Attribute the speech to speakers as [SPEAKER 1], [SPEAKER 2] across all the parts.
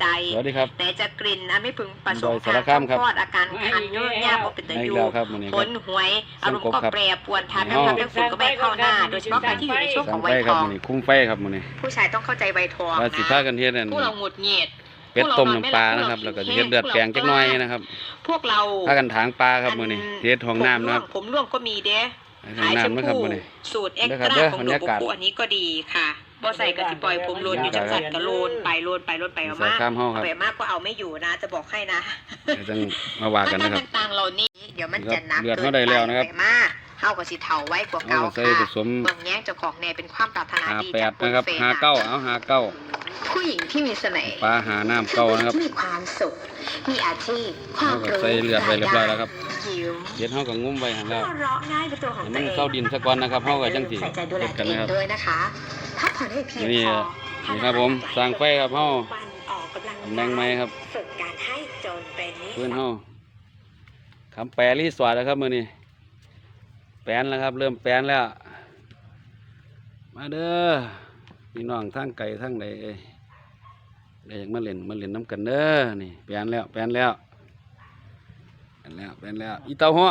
[SPEAKER 1] ใจ
[SPEAKER 2] สวัสดีครับ
[SPEAKER 1] ไหนจะกลิ่นอะไม่พึงประสงค์
[SPEAKER 2] บอยสารคามครับ
[SPEAKER 1] ทอดอาการคันเนื้อย่างบ่เป็นตะ
[SPEAKER 2] ให้
[SPEAKER 1] ยู
[SPEAKER 2] แล้วครับมื้อนี้
[SPEAKER 1] ผ
[SPEAKER 2] ครับ
[SPEAKER 1] ลหวยอารมณ์ก็
[SPEAKER 2] ครับ
[SPEAKER 1] แปรปรวนทาน
[SPEAKER 2] ใน
[SPEAKER 1] ทั้ง
[SPEAKER 2] ห้อง
[SPEAKER 1] ทำทั้งฝุ่นก็ไม่เข้าหน้า โดยเฉพาะใครที่อยู่ในช่วง
[SPEAKER 2] สั่
[SPEAKER 1] ข
[SPEAKER 2] ง
[SPEAKER 1] อง
[SPEAKER 2] ไฟ
[SPEAKER 1] วัย
[SPEAKER 2] ค
[SPEAKER 1] ท
[SPEAKER 2] รับ
[SPEAKER 1] อง
[SPEAKER 2] มื้อนี้คุ้งไฟครับมื้อนี้
[SPEAKER 1] ผู้ชายต้องเข้าใจวัยทอง
[SPEAKER 2] ว่าสิพากันเฮ็ดนั่น
[SPEAKER 1] พวกเราหงุดหงิด
[SPEAKER 2] เป็ดต้มน้ำปลานะครับ แล้วก็สิเฮ็ดเลือดแกงจักหน่อยนะครับ
[SPEAKER 1] พวกเรา
[SPEAKER 2] พากันถางปลาครับมื้อนี้เฮ็ดห้องน้ำนะครับ
[SPEAKER 1] ผมร่วงก็มีเด้
[SPEAKER 2] ห้องน้ำนะครับมื้อนี้
[SPEAKER 1] สูตรเอ็ก
[SPEAKER 2] เด้อ
[SPEAKER 1] ซ์
[SPEAKER 2] ครั
[SPEAKER 1] ต
[SPEAKER 2] บเด้
[SPEAKER 1] ร้า
[SPEAKER 2] อ
[SPEAKER 1] ของ
[SPEAKER 2] บร
[SPEAKER 1] ห
[SPEAKER 2] ร
[SPEAKER 1] นู
[SPEAKER 2] ยากาศ
[SPEAKER 1] ปุอันนี้ก็ดีค่ะ บ่ใส่กะสิปล่อยผมโลนอยู่จังสันก็โลนไปโลนไปโลนไปเอา
[SPEAKER 2] สาร
[SPEAKER 1] มาก
[SPEAKER 2] คามเฮาครับ
[SPEAKER 1] ไปมากก็เอาไม่อยู่นะ จะบอกให้นะ
[SPEAKER 2] เดี๋ยวจังมาว่ากันนะครับ
[SPEAKER 1] ต่างๆเหล่านี้เดี๋ยวมันจะหนัก
[SPEAKER 2] เดือด
[SPEAKER 1] เกิ
[SPEAKER 2] เท่าใดแล้วนะครับ
[SPEAKER 1] ไปมากเฮาก็สิเฒ่าไว้กว่า
[SPEAKER 2] เอา
[SPEAKER 1] เก่า
[SPEAKER 2] ใส่
[SPEAKER 1] ค่ะ
[SPEAKER 2] ผสม
[SPEAKER 1] เบิ่งแย่งเจ้าของแน่เป็นความปรารถนา
[SPEAKER 2] หา
[SPEAKER 1] ดี
[SPEAKER 2] แป
[SPEAKER 1] จา
[SPEAKER 2] ด
[SPEAKER 1] กคุณ
[SPEAKER 2] นะครับ
[SPEAKER 1] เฟย์
[SPEAKER 2] หาเก้าเอาหาเก้า
[SPEAKER 1] ผู้หญิงที่มีเสน่ห์
[SPEAKER 2] ปลาหาน้ำเก้านะครับ
[SPEAKER 1] ที่มีความสุขมีอาชีพความ
[SPEAKER 2] เอาก็
[SPEAKER 1] รู้
[SPEAKER 2] ใส่เลือดไว้เรียบร้อยแล้วครับ
[SPEAKER 1] ยิ้ม
[SPEAKER 2] เฮ็ดเฮาก็งุ้มไว้หั่นแล้ว
[SPEAKER 1] หัวเราะง่ายเป็นตัวของ
[SPEAKER 2] ให้
[SPEAKER 1] ตั
[SPEAKER 2] มั
[SPEAKER 1] วนเอง
[SPEAKER 2] เซาดินซะก่อนนะครับเฮาก็จังสิ
[SPEAKER 1] ใส่ใจดูแล
[SPEAKER 2] เฮ็ด
[SPEAKER 1] ตั
[SPEAKER 2] กั
[SPEAKER 1] วนเอ
[SPEAKER 2] นะ
[SPEAKER 1] ง
[SPEAKER 2] ครับ
[SPEAKER 1] ด้วยนะคะพัก ผ่อนให้เพียง
[SPEAKER 2] นี่
[SPEAKER 1] พอ
[SPEAKER 2] นี่ครับผมสร้างไฟครับเฮา
[SPEAKER 1] วันออกกำลัง
[SPEAKER 2] ตำแหน่งใหม่ครับ
[SPEAKER 1] ฝึกการให้จนเป็นนิ
[SPEAKER 2] เพื่อน
[SPEAKER 1] สัย
[SPEAKER 2] เฮาคำแปรรีสอร์ทแล้วครับมื้อนี้แปลนแล้วครับ เริ่มแปลนแล้ว มาเด้อพี่น้องทางไกลทางใดเอ้ยได้อยากมาเล่นมาเล่นน้ำกันเด้อนี่แปลนแล้วแปลนแล้วแปลนแล้วแปลนแล้วอีเต้าหัว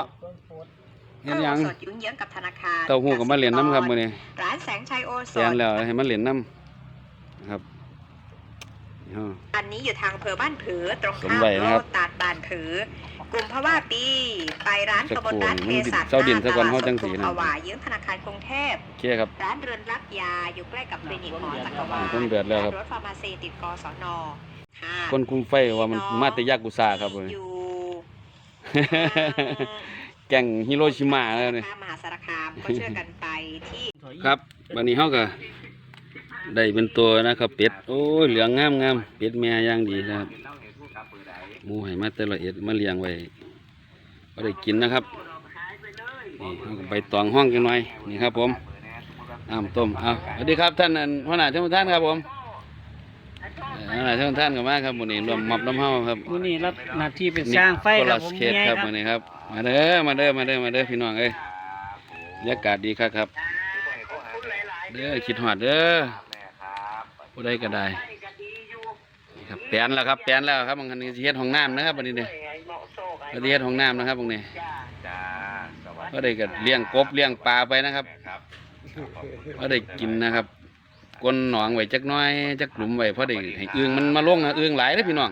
[SPEAKER 2] เห็นหยัง
[SPEAKER 1] สดยุ่งเหยิงกับธนาคาร
[SPEAKER 2] เต้าหู้ก็มาเล่นน้ำครับมื้อนี้
[SPEAKER 1] ร้านแสงชัยโอส
[SPEAKER 2] แปลน
[SPEAKER 1] ด
[SPEAKER 2] แล้วให้มันเล่นน้ำนะครับนี่เฮา
[SPEAKER 1] อันนี้อยู่ทางอำเภอบ้านผือตรง
[SPEAKER 2] สม
[SPEAKER 1] ข้าม
[SPEAKER 2] ไว้
[SPEAKER 1] โล
[SPEAKER 2] นะครับ
[SPEAKER 1] ตัดบ้านผือกลุ่มพะว่าปีไปร้าน
[SPEAKER 2] สัก
[SPEAKER 1] กบล
[SPEAKER 2] ครู่
[SPEAKER 1] ร้านเภสัช
[SPEAKER 2] เศร้าดินซะก่อนเฮาจังสินะ
[SPEAKER 1] ภาวายืมธนาคารกรุงเทพ
[SPEAKER 2] โอเคครับ
[SPEAKER 1] ร้านเรือนรับยาอยู่ใกล้กับคลินิกหมอจักรวาล
[SPEAKER 2] ต้นเดือดแล้วครับ
[SPEAKER 1] รถฟาร์มาซีติดกศนค่ะ
[SPEAKER 2] คนคุมไฟว่ามันมาแต่ยากุซ่าครับมื้อนี้
[SPEAKER 1] อยู่
[SPEAKER 2] แก่งฮิโรชิมาแล้วนี่
[SPEAKER 1] มหาสารคามก็เชื่อกันไปที่
[SPEAKER 2] ครับวันนี้เฮาก็ได้เป็นตัวนะครับ เป็ดโอ้ยเหลืองงามงามเป็ดแม่อย่างดีนะครับหมูให้มาแต่ละเอ็ดมาเลี้ยงไว้ก็ได้กินนะครับนี่เฮาก็ใบตองห้องกันหน่อยนี่ครับ ผมน้ำต้มเอาสวัสดีครับท่านอันหัวหน้าเจ้าท่านครับผม เอ่อหัวหน้าเจ้าท่านกับมาครับวันนี้รวมมอบน้ำเฮาครับ
[SPEAKER 3] มื้อนี้รับหน้าที่เป็นสร้างไฟครับผม
[SPEAKER 2] เขตครับวันนี้ครับ มาเด้อมาเด้อมาเด้อมาเด้อพี่น้องเอ้ยบรรยากาศดีครับครับเด้อคิดหอดเด้อผู้ใดก็ได้นี่ครับแปลนแล้วครับแปลนแล้วครับบางคันนี้สิเฮ็ดห้องน้ำนะครับวันนี้เด้อวันนี้เฮ็ดห้องน้ำนะครับบางนี้ก็ได้ก็เลี้ยงกบเลี้ยงปลาไปนะครับก็ได้กินนะครับ ก้นหนองไว้จักหน้อยจักหลุมไว้เพราะได้ให้อึ่งมันมาลงนะอึ่งหลายเด้อพี่น้อง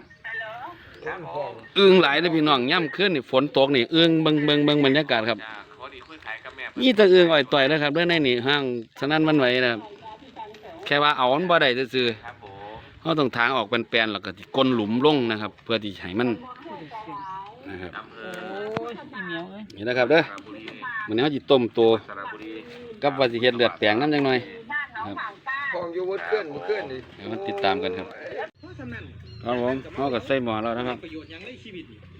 [SPEAKER 2] อึ่งหลายเด้อพี่น้องย่ำขึ้นนี่ฝนตกนี่อึ่งเบิ่งเบิ่งเบิ่งบรรยากาศครับนี่ตะเอืองอ่อยต่อยนะครับเด้อในนี่ห้างฉะนั้นมันไหวนะครับแค่ว่าเอามันบ่ได้ซื่อๆเขาต้องทางออกเป็นแปลนๆแล้วก็สิก้นหลุมลงนะครับ เพื่อที่ให้มันนะครับ
[SPEAKER 3] โอ้ยอีเหมียวเอ้ย
[SPEAKER 2] นี่นะครับเด้อมันนี้เขาจิต้มตัวกับว่าสิเฮ็ดเลือดแปลงน้ำจังหน่อยครับ
[SPEAKER 4] ของอยู่บนเคลื่อนบนเคลื่อนนี่
[SPEAKER 2] เดี๋ยวมันติดตามกันครับ ครับผมเขาก็ใส่หมอแล้วนะครับ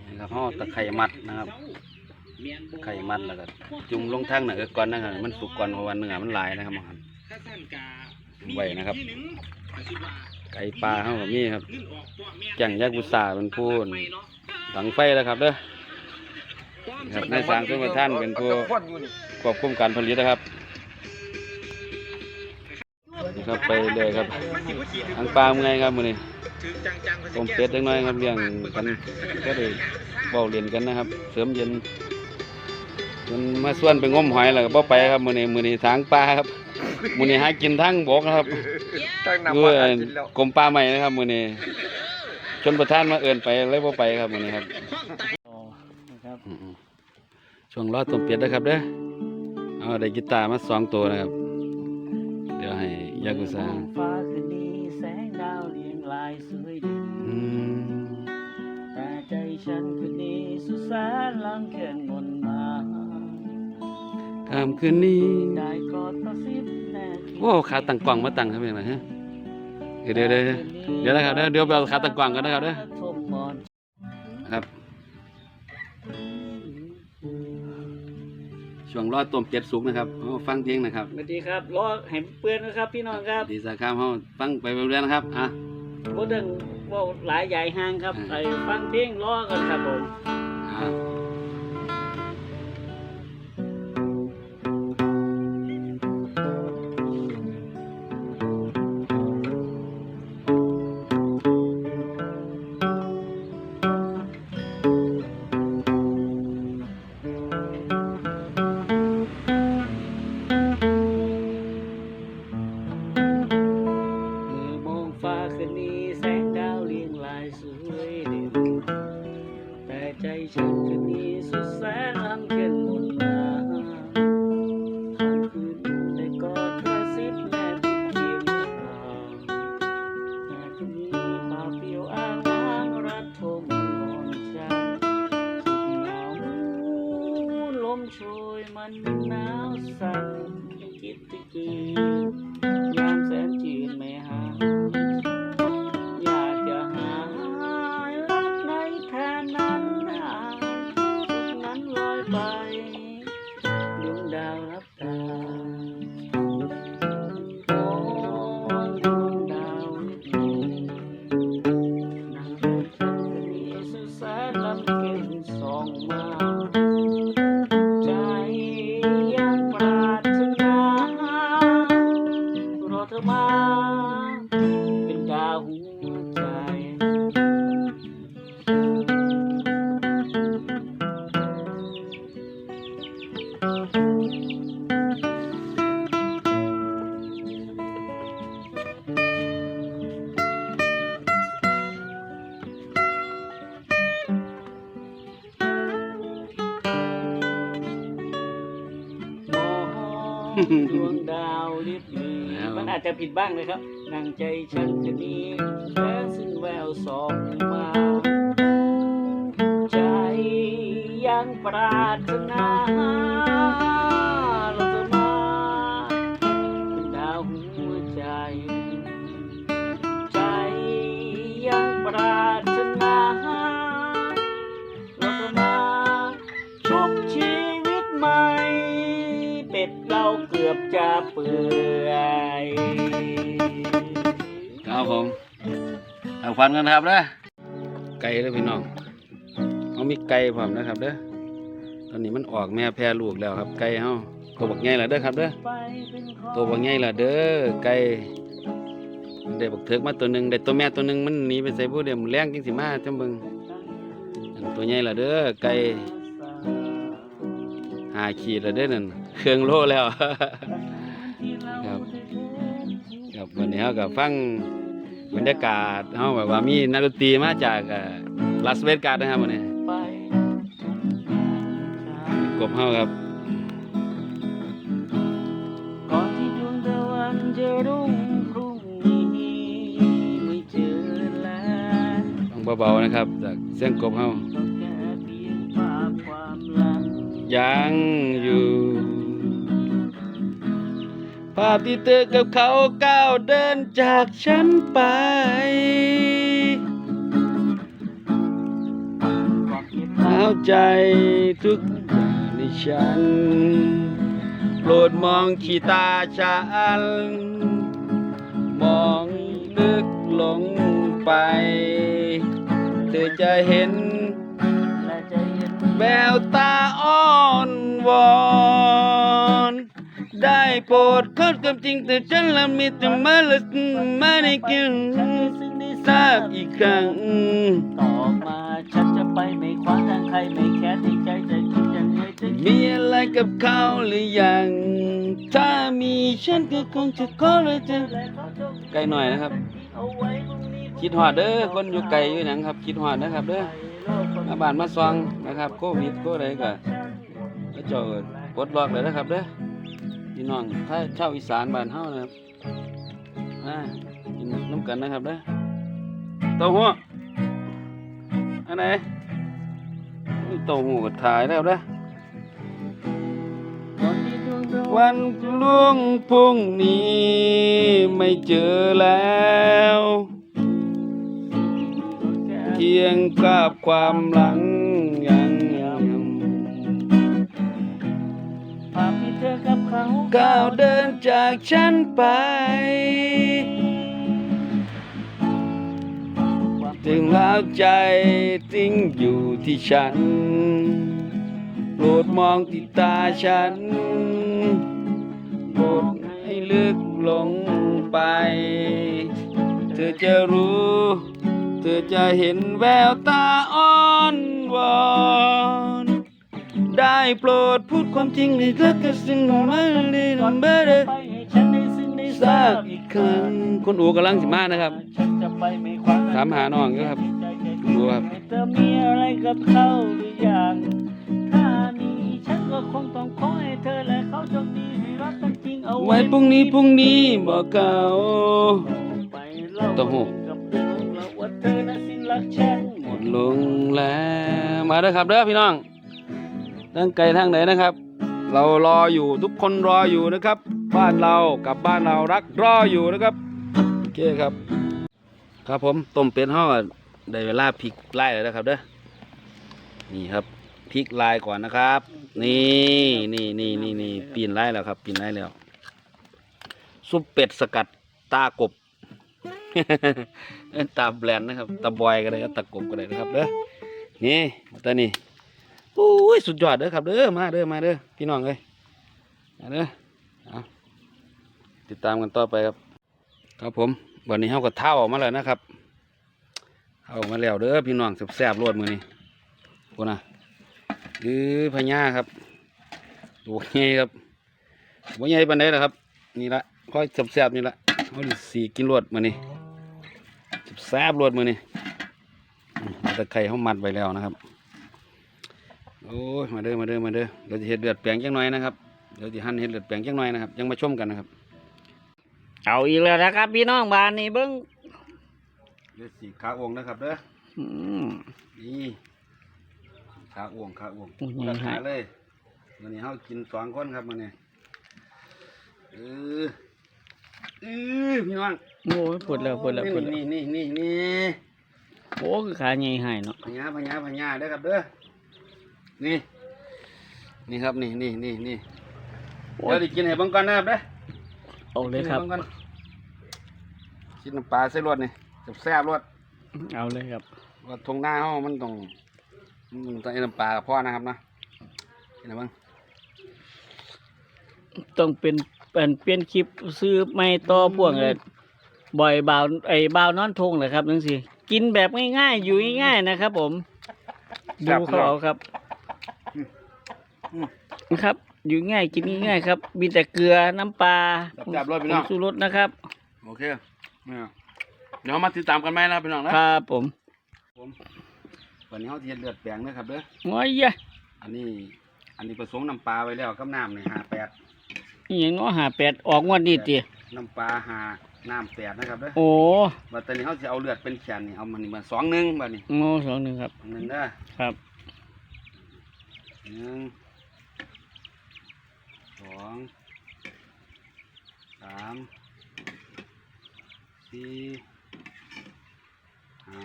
[SPEAKER 2] นี่ครับเขาเอตะไคร่มัดนะครับ ไข่มัดแล้วก็จุ่มลงทางหนือก่อนนะครับมันสุกก่อนเพราะว่าเนื้อมันหลายนะครับหม้อหันไว้นะครับ ไก่ปลาเขาก็มีครับแก่งยักษ์บุษาเป็นผู้ดังไฟแล้วครับเด้อครับนสร้างขึ้นมาท่านเป็นผู้
[SPEAKER 4] คว
[SPEAKER 2] บคุมการผลิตนะครับ ครับไปเลยครับทางปลาเมื่อยครับมื้อนี้ต้มเป็ดจังน้อยครับเลี้ยงกันก็ได้เบาเรียนกันนะครับ เสริมเย็นมันมาส่วนไปงมหอยแล้วก็บ่ไปครับมื้อนี้มื้อนี้ทางปลาครับมื้อนี้หากินทางบกนะครับ
[SPEAKER 4] ตั้ง
[SPEAKER 2] คื
[SPEAKER 4] น้ำ
[SPEAKER 2] อ
[SPEAKER 4] มากินแล้ว
[SPEAKER 2] กรมป่าใหม่นะครับมื้อนี้ชนประทานมาเอิ้นไปเลยบ่ไปครับมื้อนี้ครับ
[SPEAKER 3] อ๋อนะครับ
[SPEAKER 2] อืมๆช่วงรอต้มเป็ดนะครับเด้อเอาได้กีตาร์มาสองตัวนะครับเดี๋ ยวให้ยากุซ่า
[SPEAKER 3] ฟ้าคืนนี้แสงดาวเรียงรายสวยเด่น
[SPEAKER 2] อืม
[SPEAKER 3] แต่ใจฉันคืนนี้สุสานลังเขียนมนต์มา
[SPEAKER 2] ค่ำคืนนี้
[SPEAKER 3] ได้กอดกระซิบแน่คิด
[SPEAKER 2] โอ้ขาตั้งกล้องมาตั้งครับเป็นไงฮะเดี๋ยวเดี๋ยวเดี๋ยวเดี๋ยวนะครับเดี๋ยวเดี๋ยวไปเอาขาตั้งกล้องกันนะครับเด้อ ช่วงรอต้มเป็ดสุกนะครับเอาฟังเพลงนะครับ
[SPEAKER 3] สวัสดีครับรอให้เปื้อนนะครับ พี่น้องครับ
[SPEAKER 2] ดีสาขามเฮาฟังไปเรื่อยๆนะครับอะ
[SPEAKER 3] บ่ถึงบ่หลายใหญ่ห่างครับ
[SPEAKER 2] อืม
[SPEAKER 3] ไปฟังเพลงรอกันครับผมำเใจฉันจะนี้แสงซึ่งแววสองมา ใจยังปรารถนาเราจะมาเป็นดาวหัวใจ ใจยังปรารถนาเราจะมาชุบชีวิตใหม่ เป็ดเราเกือบจะเปื่อย
[SPEAKER 2] ครับผมเอาฟันกันครับเด้อไก่เด้อพี่น้องเขามีไก่พร้อมนะครับเด้อตอนนี้มันออกแม่แพร่ลูกแล้วครับ ไก่เฮาตัวบักใหญ่ละเด้อครับเด้อตัวบักใหญ่ละเด้อไก่ได้บักเถิกมาตัวหนึ่งได้ตัวแม่ตัวหนึ่งมันหนีไปใส่ผู้เดียวมันแรงจังสิมาจังเบิงตัวใหญ่ละเด้อไก่หาขีดละเด้อนั่นเครื่องโลแล้ว ครับครับวันนี้เฮาก็ฟัง บรรยากาศเฮาแบบว่ามีนักดนตรีมาจากลาสเวกัสนะครับวันนี้
[SPEAKER 3] ไป
[SPEAKER 2] กบเฮาครับ
[SPEAKER 3] ก่อนที่ดวงตะวันจะรุ่งพรุ่งนี้ไม่เจอแล้ว
[SPEAKER 2] ต้องเบาๆนะครับจากเสียงกบเฮา
[SPEAKER 3] ก็แค่เพียงาพความหลัง
[SPEAKER 2] ยังอยู่ภาพที่เธอกับเขาก้าวเดินจากฉันไป
[SPEAKER 3] ก่อนเก็บ
[SPEAKER 2] หนาวใจทุกอย่างในฉัน โปรดมองขีตาฉัน มองลึกลงไป เธอจะเห็น
[SPEAKER 3] แว
[SPEAKER 2] วตาอ้อนวอน ได้โปรดเข้าความจริงแต่ฉันละมีแต่มาละมาในกิน
[SPEAKER 3] ฉันได้ซึ่งได้
[SPEAKER 2] ทราบอีกครั้ง
[SPEAKER 3] ต่อมาฉันจะไปไม่ขวางทางใครไม่แค้นในใจจะคิดยังไงจะ
[SPEAKER 2] มีอะไรกับเขาหรือยัง ถ้ามีฉันก็คงจะขอเลยจะไกลหน่อยนะครับ คิดฮอดเด้อคนอยู่ไกลอยู่หนังครับ คิดฮอดนะครับเด้อมาบ้านมาซองนะครับโควิดก็อะไรก็แล้วเจ้าก็ปลดล็อกเลยนะครับเด้อ พี่น้องถ้าชาวอีสานบ้านเฮานะครับอ่ากินน้ำกันนะครับเด้อเต้าหู้อันไหนเต้าหู้ก็ถ่ายแล้วเด้อ
[SPEAKER 3] ก่อนที่ดวงตะ
[SPEAKER 2] วันล่วงพรุ่งนี้ไม่เจอแล้วเคียงกับความหลังยังยัง
[SPEAKER 3] ธอกับเขา
[SPEAKER 2] ก้าวเดินจากฉันไป ถึงแล้วใจทิ้งอยู่ที่ฉันโปรดมองที่ตาฉันโปรดให้ลึกลงไป เธอจะรู้ เธอจะเห็นแววตาอ้อนวอน โปรดพูดความจริงให้เธอกับสิ่งไม่ได้นำเบอร์
[SPEAKER 3] ไปให้ฉันได้ซึ่งได้
[SPEAKER 2] ทราบอีกครั้งคนอูกำลังสิมานะครับ
[SPEAKER 3] ฉันจะไปไม่ขวาง
[SPEAKER 2] ถามหาน้องอยู่ครับดูครับ
[SPEAKER 3] เธอมีอะไรกับเขาหรือยังถ้ามีฉันก็คงต้องขอให้เธอและเขาโชคดีให้รักกันจริงเอา
[SPEAKER 2] ไว้พรุ่งนี้พรุ่งนี้บอกเก่า
[SPEAKER 3] ไปเล่า
[SPEAKER 2] เต้าหู้
[SPEAKER 3] กับเรื่องของเราว่าเธอนั้นสิ้นรักฉันหมด
[SPEAKER 2] ลงแล้ว มาเด้อครับเด้อพี่น้อง ตั้งไกลทางไหนนะครับ เรารออยู่ทุกคนรออยู่นะครับ บ้านเรากับบ้านเรารักรออยู่นะครับโอเคครับ ครับผมต้มเป็ดห่อได้เวลาพริกไล่แล้วนะครับเด้อนี่ครับพริกลายก่อนนะครับ นี่นี่นี่นี่นี่ปีนไล่แล้วครับ ปีนไล่แล้วซุปเป็ดสกัดตากบตาแบรนด์นะครับตาบอยก็ได้ตากบก็ได้นะครับเด้อนี่ตานี่ โอ้ยสุดยอดเด้อครับเด้อมาเด้อมาเด้อพี่น้องเอ้ยมาเด้อเอาติดตามกันต่อไปครับ ครับผมวันนี้เฮาก็เท่าออกมาแล้วนะครับเท่าออกมาแล้วเด้อพี่น้องแซ่บๆรวดมือนี้พวกน่ะคือพญาครับตัวใหญ่ครับบ่ใหญ่ปานใดล่ะครับ นี่ละค่อยแซ่บๆนี่ละเฮาสิสีกินรวดมือนี้แซ่บรวดมือนี้อืมตะไคร้เฮามัดไว้แล้วนะครับ โอ้ยมาเด้อมาเด้อมาเด้อเดี๋ยวจะเห็ดเลือดแปลงจังหน่อยนะครับเดี๋ยวจะหั่นเห็ดเลือดแปลงจังหน่อยนะครับยังมาชมกันนะครับ
[SPEAKER 3] เอาอีกแล้วนะครับพี่น้องบ้านนี้เบิ้ง
[SPEAKER 2] เลือดสีขาอ่วงนะครับเด้อ
[SPEAKER 3] อืม
[SPEAKER 2] นี่ขาอ่วงขาอ่วง
[SPEAKER 3] โอ้ย
[SPEAKER 2] รา
[SPEAKER 3] ใหญ่
[SPEAKER 2] คาเลยวันนี้เฮากินสองคนครับมื้อนี้เออเออพี่น้อง
[SPEAKER 3] โอ้ยปวดแล้วปวดแล้วปวดแล้ว
[SPEAKER 2] นี่นี่นี่นี่
[SPEAKER 3] โอ้คือขาใหญ่ให้เนาะ
[SPEAKER 2] พญาพญาพญาเด้อครับเด้อ นี่นี่ครับนี่นี่นี่นี่
[SPEAKER 3] โอ้
[SPEAKER 2] เดี๋ยวยได้กินให้เบิ่งก่อนนะครับเด้อ
[SPEAKER 3] เอาเลยครับ
[SPEAKER 2] กินให้บิ่งก่อนชิ้นน้ำปลาใส่รสนี่แซ่บๆรส
[SPEAKER 3] เอาเลยครับ
[SPEAKER 2] ว่าทงหน้าเขามันต้องมันต้องเอาน้ำปลากับพ่อนะครับนะเห็นไหมบ้าง
[SPEAKER 3] ต้องเป็นเป็นเปลี่ยนคลิปซื้อไม่ต่อพ่วงเลยบ่อยบ่าวไอ้บ่าวนอนทงเลยครับนั่นสิกินแบบง่ายๆอยู่ง่ายๆนะครับ ผมดูเขาเอาครับ นะครับ อยู่ง่ายกินง่ายๆครับ มีแต่เกลือน้ำปลา
[SPEAKER 2] จับๆรสพี่
[SPEAKER 3] ผ
[SPEAKER 2] น้อง
[SPEAKER 3] งชูรสนะครับ
[SPEAKER 2] โอเคเนี่ยเดี๋ยวมาติดตามกันไหมนะพี่น้องนะครับ
[SPEAKER 3] ผม
[SPEAKER 2] ผมวันนี้เขาเทียนเลือดแปลงนะครับเด้อ
[SPEAKER 3] โอ้ยยะ
[SPEAKER 2] อันนี้ อันนี้ผสมน้ำปลาไว้แล้วกับน้ำในห้าแปด
[SPEAKER 3] นี่ยังน้อหาแปดออกงวดนี้ตี
[SPEAKER 2] น้ำปลาหาน้ำแปดนะครับเด้อ
[SPEAKER 3] โอ้
[SPEAKER 2] บัดตอนนี้เขาจะเอาเลือดเป็นแขนนี่เอามันนี่มาสองหนึ่งบัดนี้
[SPEAKER 3] โง่สองหนึ่งครับ
[SPEAKER 2] หนึ่งเด้อ
[SPEAKER 3] ครับ
[SPEAKER 2] หนึ่งส องสามสี่ห้า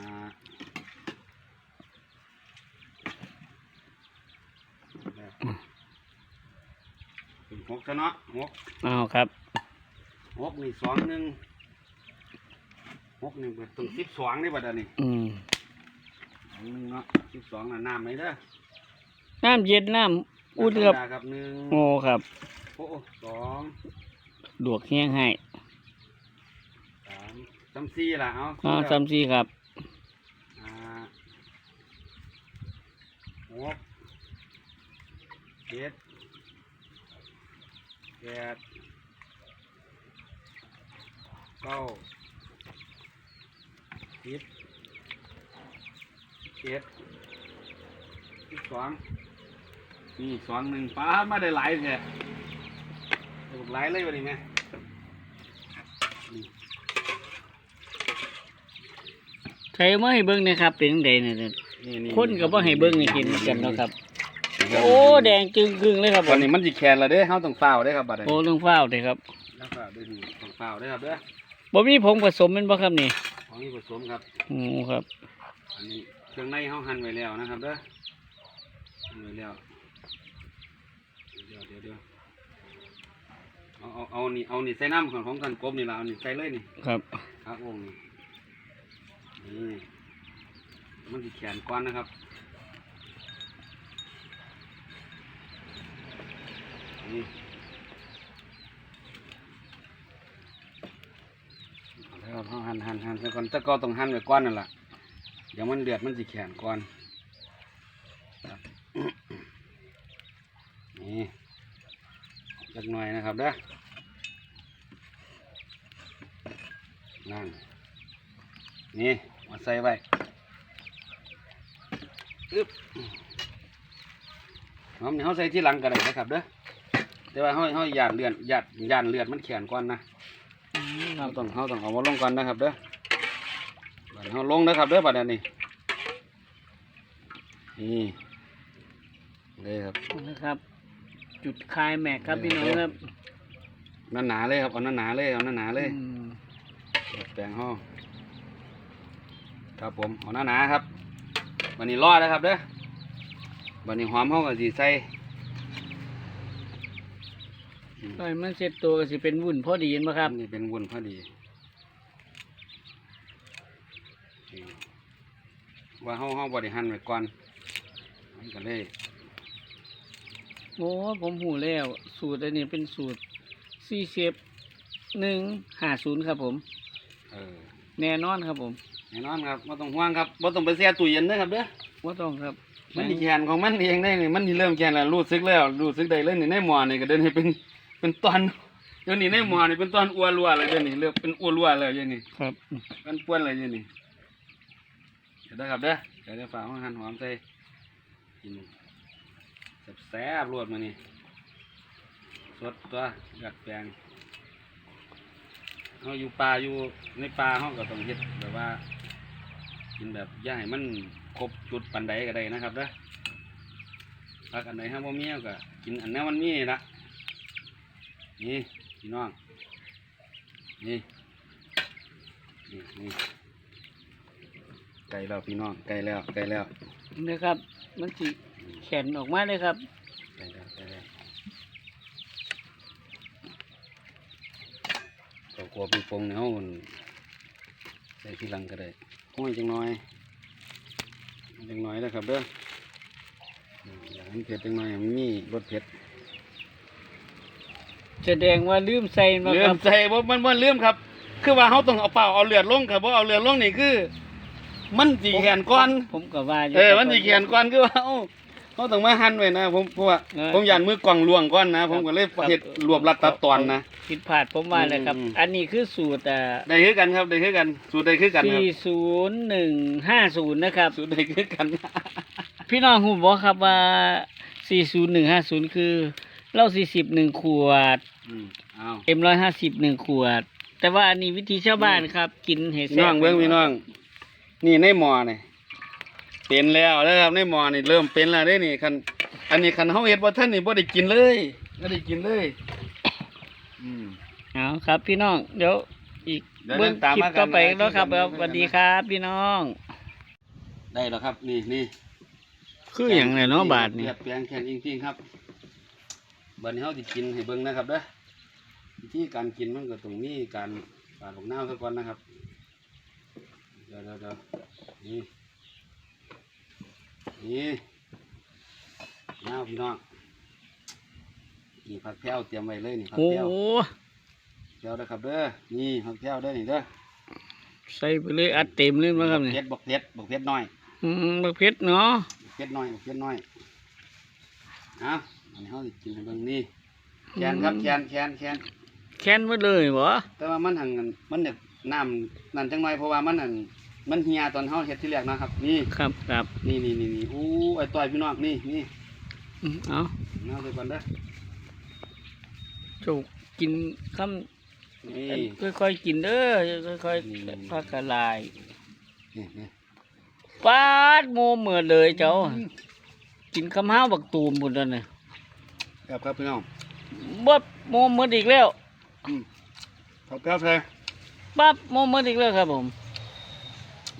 [SPEAKER 2] เป็นหกซะเนาะหก
[SPEAKER 3] เอาครับ
[SPEAKER 2] หกนี่สองหนึ่งหกหนึ่งเป็นต้องสิบสองนี่บัดนี้
[SPEAKER 3] อืม
[SPEAKER 2] สองหนึ่งเนาะสิบสองน่ะน้ำไหมเด้อ
[SPEAKER 3] น้ำเย็นน้ำอุ่นครับ
[SPEAKER 2] ธรรมดาครับหนึ่ง
[SPEAKER 3] โอ้ครับ
[SPEAKER 2] โอ้สอง
[SPEAKER 3] ลวกแห้งให้
[SPEAKER 2] สามสามสี่ละเอา
[SPEAKER 3] อ่าสามสี่ครับ
[SPEAKER 2] ห้าหกเจ็ดแปดเก้าสิบเจ็ดสิบสองนี่สองหนึ่งป้าดมาได้หลายแท้ได้ หลายเลยวันนี้ไง
[SPEAKER 3] ใครมาให้เบิ้งนะครับเป็นจั่งใดเนี่ย
[SPEAKER 2] นี่นี่
[SPEAKER 3] คนก็บ่ให้เบิ้งให้กินกันเนาะครับ โอ้แดงจึงครึ่งเลยครับผ
[SPEAKER 2] วัน
[SPEAKER 3] ม
[SPEAKER 2] นี้มันสิแคนและเด้เฮาต้องเฝ้าเด้ครับบัดนี้
[SPEAKER 3] โอ้ต้องเฝ้าวเลยครับ
[SPEAKER 2] แล้วเฝ้าด้วยนี่ต้องเฝ้าเด้ครับเด้อ
[SPEAKER 3] บ่มีผงผสมแมันบ่ครับนี่
[SPEAKER 2] ของนี้ผสมครับ
[SPEAKER 3] โอ้ครับ
[SPEAKER 2] อันนี้เครื่องในเฮาหั่นไว้แล้วนะครับเด้อหั่นไว้แล้ว เดี๋ยวเดี๋ยวเดี๋ยว เอาเอาเอานี่เอานี่ใส่น้ำของของกันกบนี่ล่ะเอานี่ใส่เลยนี่
[SPEAKER 3] ครับ
[SPEAKER 2] ครับวงนี่นี่มันสิแขนก้อนนะครับนี่แล้วเราหั่นหั่นหั่นซะก่อนแต่ก็ต้องหั่นไว้ก้อนนั่นล่ะเดี๋ยวมันเดือดมันสิแขนก้อนครับ นี่ จักหน่อยนะครับเด้อนั่นนี่มาใส่ไว้อึ๊บหอมนี่เขาใส่ที่หลังก็ได้นะครับเด้อแต่ว่าเขาเขาหยาดเลือดหยาดหยาดเลือดมันแข็งก่อนนะ
[SPEAKER 3] อืมครั
[SPEAKER 2] เขา
[SPEAKER 3] บ
[SPEAKER 2] ต้องเขาต้องเอามาลงก่อนนะครับเด้อบัดนี้เขาลงนะครับเด้อบัดนี้นี่เลยครับ
[SPEAKER 3] นะครับ จุดคลายแม็กซ์ครับพี่น้องครับ
[SPEAKER 2] นั่นหนาๆเลยครับเอานั่นหนาๆเลยเอานั่นหนาๆเลย
[SPEAKER 3] อืม
[SPEAKER 2] แปลงห้องครับผมเอาหนาๆครับวันนี้รอดนะครับเด้อวันนี้หอมห้องกับสีใส่อืม
[SPEAKER 3] ก็ให้มันเสร็จตัวก็สิเป็นวุ่นพอดีเห็นไหมครับ
[SPEAKER 2] นี่เป็นวุ้นพอดีอืมว่าห้องห้องบริหันไว้ก่อนมันก็เลย
[SPEAKER 3] โอ้ผมหูแล้ว สูตรอันนี้เป็นสูตรซีเชฟหนึ่งห้าศูนย์ครับผม
[SPEAKER 2] เออ
[SPEAKER 3] แน่นอนครับผม
[SPEAKER 2] แน่นอนครับไม่ต้องห่วงครับไม่ต้องไปแช่ตู้เย็นเด้อครับเด้อ
[SPEAKER 3] ว่าต้องครับ
[SPEAKER 2] มันมีแขนของมันเองได้นี่มันนี่เริ่มแขนแล้วรู้สึกแล้วรู้สึกได้เลยนี่ในหมอนี่ก็เดินให้เป็นเป็นตอนเดี๋ยวนี้ในหมอนี่เป็นตอนอ้วนรัวเลยเดี๋ยวนี้เริ่มเป็นอ้วนรัวเลยเดี๋ยวนี้
[SPEAKER 3] ครับ
[SPEAKER 2] มันป้วนเลยเดี๋ยวนี้เดี๋ยวนะครับเด้อเดี๋ยวจะฝากห้องหั่นหอมใส่กิน แซ่บรวดมานี่สดตัวกัดแปลงเขาอยู่ป่าอยู่ในป่าเขาก็ต้องเฮ็ดแบบว่ากินแบบย่าให้มันครบจุดปันใดก็ได้นะครับเด้อพักอันไหนห้ามว่าเมียก็กินอันนั้มันมีนี่ละนี่พี่น้องนี่นี่นี่ไก่แล้วพี่น้องไก่แล้วไก่แล้ว
[SPEAKER 3] นะครับมันสิ แข็งออกมาเลยครับ
[SPEAKER 2] ไก่แล้วไก่แล้วก็กลัวปีปงเนี่ยเขามันใส่ทีหลังก็ได้ห้อยจังน้อยจังน้อยนะครับเด้ออืมอย่างนี้เผ็ดจังน้อยมันมีรสเผ็ด
[SPEAKER 3] แสดงว่าลืมใส่มา
[SPEAKER 2] เลื่
[SPEAKER 3] ค
[SPEAKER 2] อ
[SPEAKER 3] รั
[SPEAKER 2] ม
[SPEAKER 3] บ
[SPEAKER 2] ใส่บ่มันบ่เลื่อมครับ คือว่าเขาต้องเอาเปล่าเอาเลือดลงครับเพราะเอาเลือดลงนี่คือ มันสีแขนก้อน
[SPEAKER 3] ผมก็ว่ายู่
[SPEAKER 2] เออมันสีแขนก้อนคือว่าเอ้า เขาต้องมาหั่นไว้นะผมเพราะว่า
[SPEAKER 3] เออ
[SPEAKER 2] ผมยันมือกล่องลวงก้อนนะ ผมก็เลย
[SPEAKER 3] ครับ
[SPEAKER 2] เฮ็ดรวบรัดตัดตอนนะ
[SPEAKER 3] ผิดพลาดผมว่าเลยครับ
[SPEAKER 2] อืม
[SPEAKER 3] อันนี้คือสูตรอ่า
[SPEAKER 2] ได้คือกันครับได้คือกัน สูตรได้คือกันครับ
[SPEAKER 3] สี่ศูนย์หนึ่งห้าศูนย์นะครับ
[SPEAKER 2] สูตรได้คือกัน
[SPEAKER 3] พี่น้องหูบอกครับว่าสี่ศูนย์หนึ่งห้าศูนย์คือเหล้าสี่สิบหนึ่งขวด
[SPEAKER 2] อืมเอา
[SPEAKER 3] เอ็มร้อยห้าสิบหนึ่งขวด แต่ว่าอันนี้วิธีชาวบ้านครับ กินเห็ด
[SPEAKER 2] พี่น้องเบิ่งพี่น้อง นี่ในหม้อนี่ เป็นแล้วนะครับในหม้อนี่เริ่มเป็นแล้วเด้นี่คันอันนี้คันเฮาเฮ็ดบ่ทันนี่บ่ได้กินเลยบ่ได้กินเลย อืม
[SPEAKER 3] เอาครับ พี่น้อง เดี๋ยวอีก
[SPEAKER 2] เดี๋ยว
[SPEAKER 3] เบื้อง
[SPEAKER 2] ตาม
[SPEAKER 3] คลิป
[SPEAKER 2] มากัน
[SPEAKER 3] ต่อไป
[SPEAKER 2] นะ
[SPEAKER 3] แล้วครับ
[SPEAKER 2] คลิป
[SPEAKER 3] แล้ว
[SPEAKER 2] กัน
[SPEAKER 3] สวัสดีครับ พี่น้อง
[SPEAKER 2] ได้แล้วครับ นี่นี่
[SPEAKER 3] คืออย่างไรเนาะบาทนี่
[SPEAKER 2] เรียบแปลงแข็งจริงๆครับบัดนี้เฮาสิกินให้เบิ่งนะครับเด้อวิธีการกินมันก็ต้องมีการปาดลูกน้าวซะก่อนนะครับเดี๋ยวเดี๋ยวเดี๋ยวนี่ นี่น้าวพี่น้องนี่ผักแพรวเตรียมไว้เลยนี่ผัก
[SPEAKER 3] โอ้
[SPEAKER 2] แพรว
[SPEAKER 3] โห
[SPEAKER 2] แพรวนะครับเด้อนี่ผักแพรวเด้อนี่เด้อ
[SPEAKER 3] ใส่ไปเลยอัดเต็มเลยมั้งครับ
[SPEAKER 2] บัก
[SPEAKER 3] นี่
[SPEAKER 2] เผ็ดบักเผ็ดบักเผ็ดน้อย
[SPEAKER 3] อืมบักเพชรเนาะ
[SPEAKER 2] บักเผ็ดน้อยบักเผ็ดน้อยเอาอันนี้เฮาสิกินให้เบิ่งนี่แคนครับแคนแคนแคน
[SPEAKER 3] แค้นมาเลยบ่
[SPEAKER 2] แต่ว่ามันหังกันมันเนี่ยน้ำนั่นจังหน่อยเพราะว่ามันนั่น มันเหียตอนเฮาเฮ็ดที่แรกนะครับ นี่
[SPEAKER 3] ครับครับ
[SPEAKER 2] นี่นี่นี่นี่อู้ไอ้ต่อยพี่น้องนี่นี่
[SPEAKER 3] อืมเอา
[SPEAKER 2] เอาไปก่อนเด้อ
[SPEAKER 3] จุกกินค
[SPEAKER 2] นี่ำ
[SPEAKER 3] ค่อยๆกินเด้อค่อย
[SPEAKER 2] นี่
[SPEAKER 3] ๆพักกะลาย
[SPEAKER 2] นี่นี่
[SPEAKER 3] ปาดโมเหมือนเลยเจ้า กินคำห้าวบักตูมหมดแล้วเนี่ย
[SPEAKER 2] ครับครับพี่น้อง
[SPEAKER 3] บ๊บโมเหมือนอีกแล้ว
[SPEAKER 2] ขอบครับเลย
[SPEAKER 3] ปั๊บโมเหมือนอีกแล้วครับผม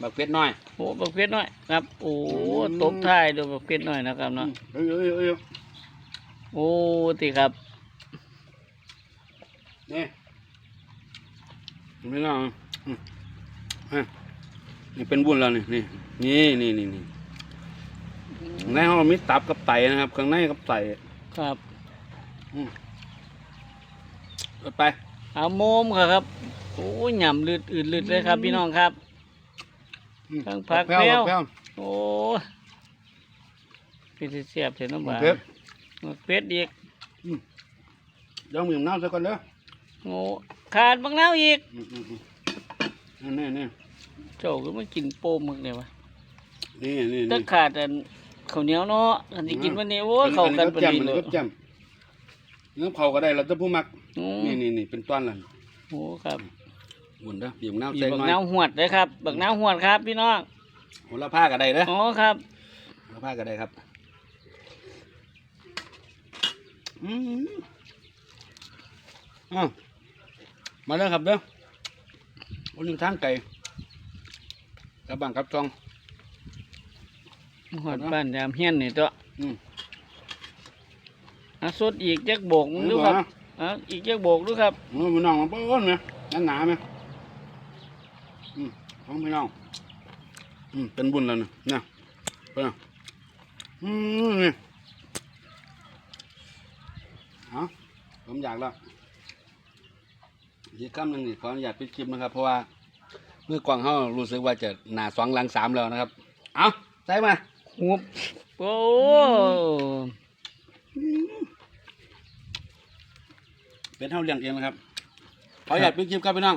[SPEAKER 2] บักเผ็ดน้อย
[SPEAKER 3] โอ้บักเพชรน้อยครับโอ้
[SPEAKER 2] อืม
[SPEAKER 3] ตบท้ายด้วยบักเพชรน้อยนะครับเนาะ
[SPEAKER 2] เอ้ยเอ้ยเอ้ย
[SPEAKER 3] โอ้ติครับ
[SPEAKER 2] นี่พี่น้องอืมฮะนี่เป็นบุญแล้วนี่นี่นี่นี่นี่นี่ข้างในเรามีตับกับไตนะครับข้างในกับไต
[SPEAKER 3] ครับ
[SPEAKER 2] อืมเอาไป
[SPEAKER 3] เอาโมมครับ โอ้ยหย่ำลืดอืดลืดเลยครับ พี่น้องครับ
[SPEAKER 2] อืม
[SPEAKER 3] ทั้งผัก
[SPEAKER 2] แพ้ว
[SPEAKER 3] แพรว
[SPEAKER 2] แพ้ว
[SPEAKER 3] โอ้ยพี่สิเสียบเสียน้ำบา
[SPEAKER 2] เผ็ด
[SPEAKER 3] บักเพชรอีก
[SPEAKER 2] เดี๋ยวมือน้ำซะก่อนเด้อ
[SPEAKER 3] โอ้ขาดบักน้าวอีก
[SPEAKER 2] อืมอืมอืมนี่นี่นี่
[SPEAKER 3] เจ้าก็มากินโปมมึงเลยวะ
[SPEAKER 2] นี่นี่
[SPEAKER 3] ถ้า
[SPEAKER 2] นี่
[SPEAKER 3] ขาดอันข้าวเหนียวเนาะอันนี้กินวันนี้โอ้ยเข้ากันพอดี
[SPEAKER 2] อั
[SPEAKER 3] เล
[SPEAKER 2] ก็
[SPEAKER 3] ย
[SPEAKER 2] แจ่มอันนี้ก็แจ่มเนื้อเผาก็ได้เราจะผู้มัก
[SPEAKER 3] อืม
[SPEAKER 2] นี่นี่นี่เป็นต้อนเลย
[SPEAKER 3] โอ้ครับ
[SPEAKER 2] หมุนเด้อบีบน้ำ
[SPEAKER 3] มี
[SPEAKER 2] ใส่
[SPEAKER 3] บัก
[SPEAKER 2] หน่อย
[SPEAKER 3] น้ำหวดเลยครับบักน้ำหวดครับ พี่น้อง
[SPEAKER 2] โหระพาก็ได้เด้อ
[SPEAKER 3] อ๋อครับ
[SPEAKER 2] โหระพาก็ได้ครับอืมอ้าวมาเด้อครับเด้อวันนี้ทางไก่กระบังกับจอง
[SPEAKER 3] หอดบ้านยามเฮียนนี่ตัว
[SPEAKER 2] อืม
[SPEAKER 3] อะสดอีกจักโบกมึงดูครับอะอีกจักโบกดูครับ
[SPEAKER 2] โอ้ยพี่น้องมาเปิ้ลไหมนั่นหนาไหมอืม ของพี่น้องอืมเป็นบุญแล้วนะเนี่ยเปิ้ลอืมนี่เอาผมอยากแล้วอีกคำหนึ่งนี่ขออนุญาตปิดคลิปนะครับ เพราะว่าเมื่อกวางเขารู้สึกว่าจะหนาสองหลังสามแล้วนะครับ เอาใส่มา
[SPEAKER 3] หุบโอ้
[SPEAKER 2] เป็นเท่าเลี้ยงเองนะครับขออนุญาตปิดคลิปครับพี่น้อง